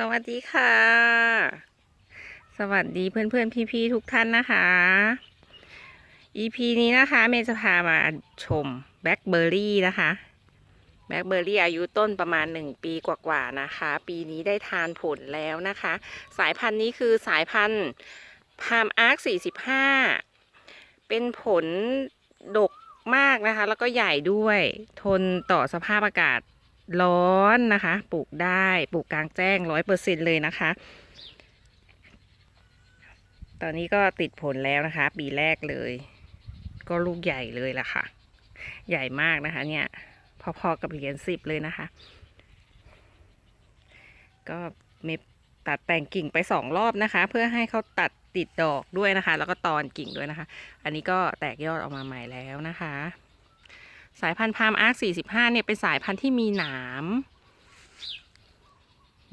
สวัสดีค่ะ สวัสดีเพื่อนๆพี่ๆทุกท่านนะคะ EP นี้นะคะเมย์จะพามาชมแบล็คเบอร์รี่นะคะแบล็คเบอร์รี่อายุต้นประมาณ 1 ปีกว่าๆนะคะ ปีนี้ได้ทานผลแล้วนะคะ สายพันธุ์นี้คือสายพันธุ์พามอาร์ค45 เป็นผลดกมากนะคะ แล้วก็ใหญ่ด้วยทนต่อสภาพอากาศ ร้อนนะคะ ปลูกได้ปลูกกลางแจ้งร้อยเปอร์เซ็นเลยนะคะ ตอนนี้ก็ติดผลแล้วนะคะ ปีแรกเลย ก็ลูกใหญ่เลยล่ะค่ะ ใหญ่มากนะคะ เนี่ย พอๆกับเหรียญสิบเลยนะคะ ก็เมตัดแต่งกิ่งไปสองรอบนะคะ เพื่อให้เขาตัดติดดอกด้วยนะคะ แล้วก็ตอนกิ่งด้วยนะคะ อันนี้ก็แตกยอดออกมาใหม่แล้วนะคะ สายพันธุ์พามอาร์ค45 เนี่ยเป็นสายพันธุ์ที่มีหนาม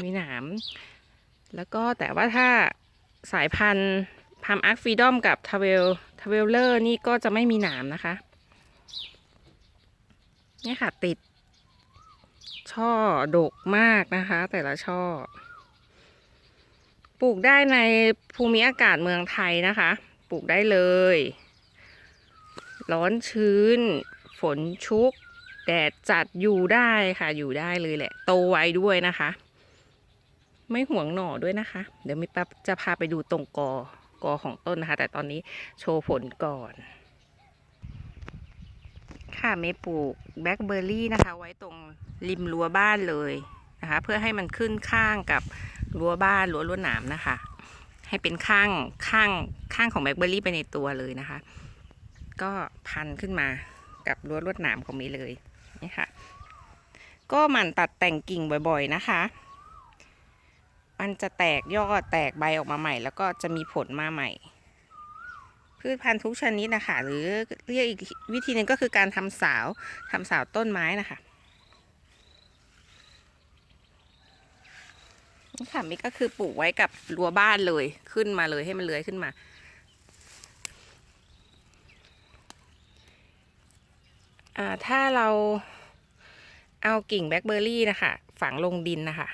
มีหนาม แล้วก็แต่ว่าถ้าสายพันธุ์พามอาร์คฟรีดอมกับทาเวลทาเวลเลอร์นี่ก็จะไม่มีหนามนะคะ เนี่ยค่ะติด ช่อดกมากนะคะ แต่ละช่อ ปลูกได้ในภูมิอากาศเมืองไทยนะคะ ปลูกได้เลย ร้อนชื้น ฝนชุก แดดจัดอยู่ได้ค่ะ อยู่ได้เลยแหละ โตไวด้วยนะคะ ไม่ห่วงหน่อด้วยนะคะ เดี๋ยวมีปั๊บจะพาไปดูตรงกอกอของต้นนะคะ แต่ตอนนี้โชว์ผลก่อน ค่ะเมปลูกแบล็คเบอร์รี่นะคะ ไว้ตรงริมรั้วบ้านเลยนะคะ เพื่อให้มันขึ้นข้างกับรั้วบ้านรั้วลวดหนามนะคะ ให้เป็นข้างข้างข้างของแบล็คเบอร์รี่ไปในตัวเลยนะคะ ก็พันขึ้นมา กับรั้วลวดหนามของมย์เลยนี่ค่ะ ก็หมันตัดแต่งกิ่งบ่อยๆนะคะ มันจะแตกยอดแตกใบออกมาใหม่ แล้วก็จะมีผลมาใหม่ พืชพันธุ์ทุกชนิดนะคะ หรือเรียกอีกวิธีหนึ่งก็คือการทำสาวทำสาวต้นไม้นะคะนี่ค่ะมิก็คือปลูกไว้กับรั้วบ้านเลยขึ้นมาเลยให้มันเลื้อยขึ้นมา อ่า ถ้าเราเอากิ่งแบล็คเบอร์รี่นะคะ ฝังลงดินนะคะ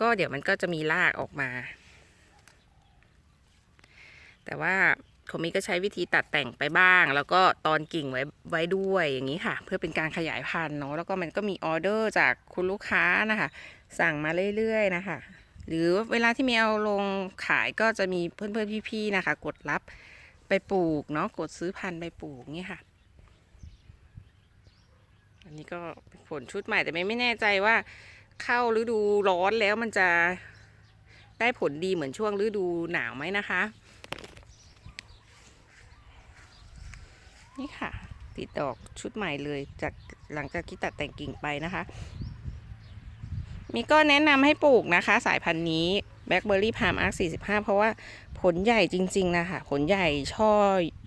ก็เดี๋ยวมันก็จะมีรากออกมา แต่ว่าผมมีก็ใช้วิธีตัดแต่งไปบ้าง แล้วก็ตอนกิ่งไว้ไว้ด้วยอย่างนี้ค่ะ เพื่อเป็นการขยายพันธุ์เนาะแล้วก็มันก็มีออเดอร์จากคุณลูกค้านะคะ สั่งมาเรื่อยๆนะคะ หรือเวลาที่มีเอาลงขายก็จะมีเพื่อนๆพี่ๆนะคะ กดรับไปปลูกเนาะกดซื้อพันธุ์ไปปลูกนี่ค่ะ อันนี้ก็เป็นผลชุดใหม่แต่ไม่ไม่แน่ใจว่าเข้าฤดูร้อนแล้วมันจะได้ผลดีเหมือนช่วงฤดูหนาวไหมนะคะ นี่ค่ะ ติดดอกชุดใหม่เลยจากหลังจากที่ตัดแต่งกิ่งไปนะคะ มีก็แนะนำให้ปลูกนะคะ สายพันธุ์นี้แบล็คเบอร์รี่พามอาร์ค45 เพราะว่าผลใหญ่จริง ๆ นะคะ ผลใหญ่ช่อ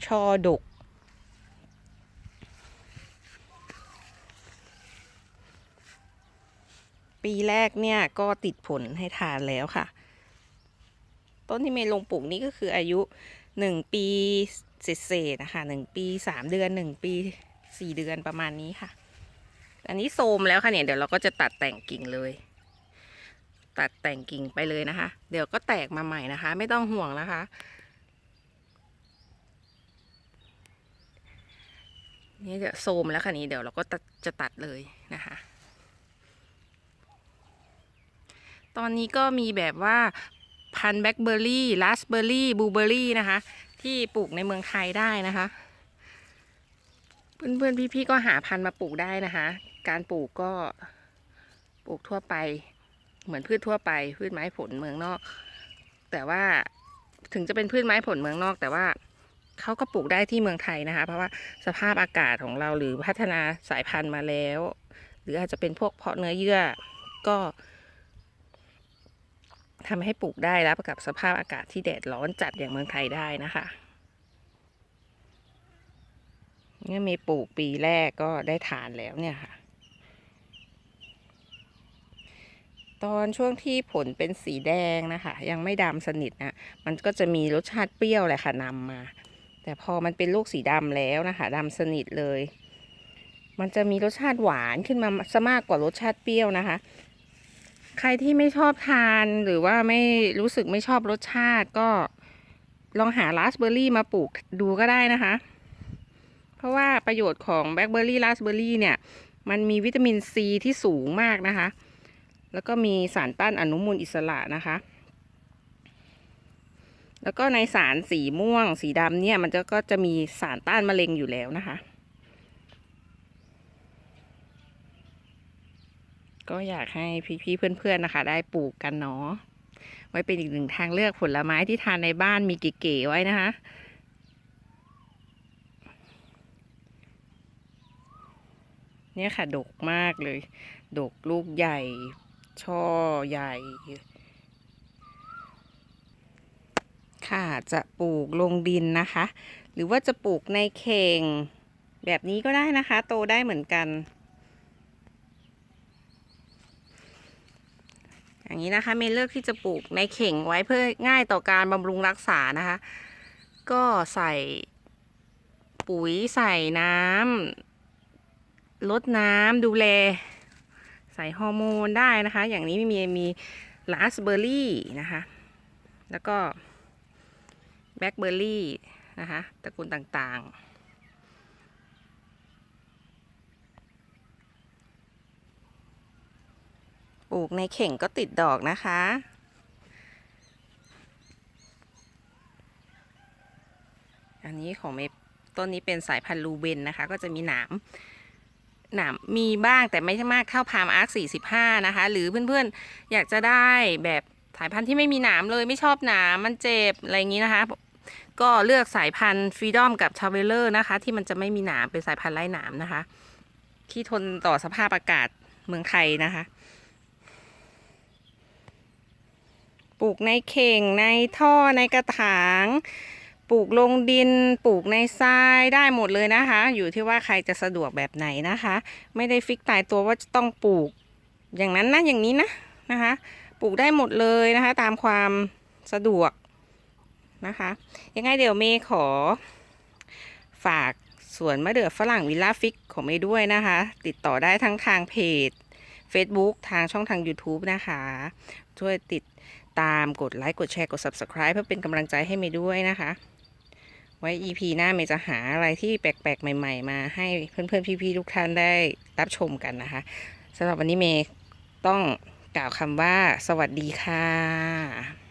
ช่อดก ปีแรกเนี่ยก็ติดผลให้ทานแล้วค่ะ ต้นที่เมย์ลงปลูกนี่ก็คืออายุหนึ่งปีเศษๆนะคะหนึ่งปีสามเดือนหนึ่งปีสี่เดือนประมาณนี้ค่ะ อันนี้โทรมแล้วค่ะเนี่ยเดี๋ยวเราก็จะตัดแต่งกิ่งเลย ตัดแต่งกิ่งไปเลยนะคะ เดี๋ยวก็แตกมาใหม่นะคะ ไม่ต้องห่วงนะคะ นี่เดี๋ยวโทรมแล้วค่ะนี้เดี๋ยวเราก็จะตัดเลยนะคะ ตอนนี้ก็มีแบบว่าพันธุ์แบล็คเบอร์รี่ราสเบอร์รี่บลูเบอร์รี่นะคะ ที่ปลูกในเมืองไทยได้นะคะ เพื่อนๆพี่ๆก็หาพันธุ์มาปลูกได้นะคะ การปลูกก็ปลูกทั่วไป เหมือนพืชทั่วไป พืชไม้ผลเมืองนอก แต่ว่าถึงจะเป็นพืชไม้ผลเมืองนอก แต่ว่าเขาก็ปลูกได้ที่เมืองไทยนะคะ เพราะว่าสภาพอากาศของเราหรือพัฒนาสายพันธุ์มาแล้ว หรืออาจจะเป็นพวกเพาะเนื้อเยื่อก็ ทำให้ปลูกได้รับกับสภาพอากาศที่แดดร้อนจัดอย่างเมืองไทยได้นะคะเนี่ยมีปลูกปีแรกก็ได้ทานแล้วเนี่ยค่ะ ตอนช่วงที่ผลเป็นสีแดงนะคะ ยังไม่ดำสนิทนะมันก็จะมีรสชาติเปรี้ยวแหละค่ะนำมา แต่พอมันเป็นลูกสีดำแล้วนะคะดำสนิทเลย มันจะมีรสชาติหวานขึ้นมาซะมากกว่ารสชาติเปรี้ยวนะคะ ใครที่ไม่ชอบทานหรือว่าไม่รู้สึกไม่ชอบรสชาติก็ลองหาราสเบอร์รี่มาปลูกดูก็ได้นะคะ เพราะว่าประโยชน์ของแบล็คเบอร์รี่ราสเบอร์รี่เนี่ย มันมีวิตามินซีที่สูงมากนะคะ แล้วก็มีสารต้านอนุมูลอิสระนะคะ แล้วก็ในสารสีม่วงสีดำเนี่ยมันจะก็จะมีสารต้านมะเร็งอยู่แล้วนะคะ ก็อยากให้พี่ๆเพื่อนๆนะคะ ได้ปลูกกันเนาะไว้เป็นอีกหนึ่งทางเลือกผลไม้ที่ทานในบ้านมีเก๋ๆไว้นะคะเนี่ยค่ะ ดกมากเลย ดกลูกใหญ่ ช่อใหญ่ ค่ะจะปลูกลงดินนะคะ หรือว่าจะปลูกในเข่งแบบนี้ก็ได้นะคะ โตได้เหมือนกัน อย่างนี้นะคะเมย์เลือกที่จะปลูกในเข่งไว้เพื่อง่ายต่อการบำรุงรักษานะคะ ก็ใส่ปุ๋ยใส่น้ำลดน้ำดูแล ใส่ฮอร์โมนได้นะคะ อย่างนี้มีมีราสเบอร์รี่นะคะ แล้วก็แบล็คเบอร์รี่นะคะตระกูลต่างๆ ปลูกในเข่งก็ติดดอกนะคะ อันนี้ของเมต้นนี้เป็นสายพันธุ์ลูเบนนะคะ ก็จะมีหนามหนามมีบ้างแต่ไม่มากเท่าพามอาร์ค45 นะคะ หรือเพื่อนๆ อยากจะได้แบบสายพันธุ์ที่ไม่มีหนามเลยไม่ชอบหนามมันเจ็บ อะไรอย่างนี้นะคะ ก็เลือกสายพันธุ์ฟรีดอมกับทาเวลเลอร์นะคะ ที่มันจะไม่มีหนามเป็นสายพันธุ์ไร้หนามนะคะ ที่ทนต่อสภาพอากาศเมืองไทยนะคะ ปลูกในเข่งในท่อในกระถาง ปลูกลงดิน ปลูกในทรายได้หมดเลยนะคะ อยู่ที่ว่าใครจะสะดวกแบบไหนนะคะ ไม่ได้ฟิกตายตัวว่าจะต้องปลูก อย่างนั้นนะอย่างนี้นะนะคะ ปลูกได้หมดเลยนะคะ ตามความสะดวกนะคะ ยังไงเดี๋ยวเมย์ขอ ฝากสวนมะเดื่อฝรั่งวิลล่าฟิกของเมย์ด้วยนะคะ ติดต่อได้ทั้งทางเพจ Facebook ทางช่องทาง YouTube นะคะ ช่วยติด ตามกดไลค์กดแชร์กด Subscribe เพื่อเป็นกำลังใจให้เมย์ด้วยนะคะ ไว้ EP หน้าเมย์จะหาอะไรที่แปลกๆ ใหม่ ๆ มาให้เพื่อนๆ พี่ๆ ทุกท่านได้รับชมกันนะคะสำหรับวันนี้เมย์ต้องกล่าวคำว่า สวัสดีค่ะ